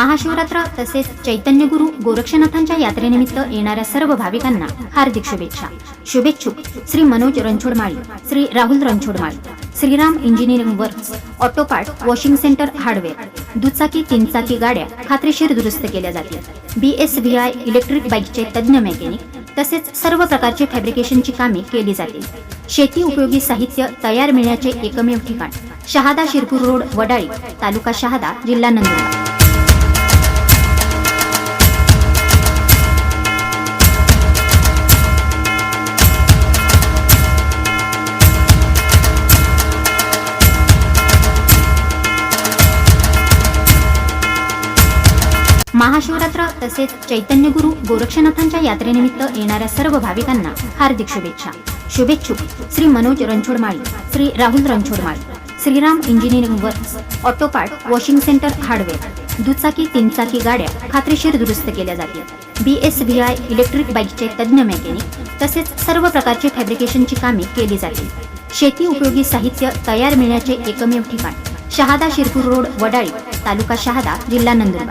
महाशिवरात्र तसेच चैतन्यगुरु गोरक्षनाथांच्या यात्रेनिमित्त येणाऱ्या सर्व भाविकांना हार्दिक शुभेच्छा. शुभेच्छुक Shri Manoj Ranchhodmali Shri Rahul Ranchhodmali Shriram engineering works auto part washing centre hardware दुचाकी तीनचाकी गाड्या खात्रीशीर दुरुस्त केल्या जातील. B S V I electric बाईकचे तज्ज्ञ मेकॅनिक तसेच सर्व प्रकारची फॅब्रिकेशनची कामे केली जातील. शेती उपयोगी साहित्य तयार मिळण्याचे एकमेव ठिकाण शहादा शिरपूर रोड वडाळी तालुका शहादा जिल्हा नंदुरबार. महाशिवरात्र तसेच चैतन्यगुरु गोरक्षनाथांच्या यात्रेनिमित्त येणाऱ्या सर्व भाविकांना हार्दिक शुभेच्छा. शुभेच्छुक. Shri Manoj Ranchhodmali Shri Rahul Ranchhodmali Shriram engineering works auto part washing centre hardware. दुचाकी तीनचाकी गाड्या खात्रीशीर दुरुस्त केल्या जातील. B S V I electric बाईकचे तज्ज्ञ मेकॅनिक तसेच सर्व प्रकारचे फॅब्रिकेशनची कामे केली जातील. शेती उपयोगी साहित्य तयार मिळण्याचे एकमेव ठिकाण शहादा शिरपूर रोड वडाळी तालुका शहादा जिल्हा नंदुरबार.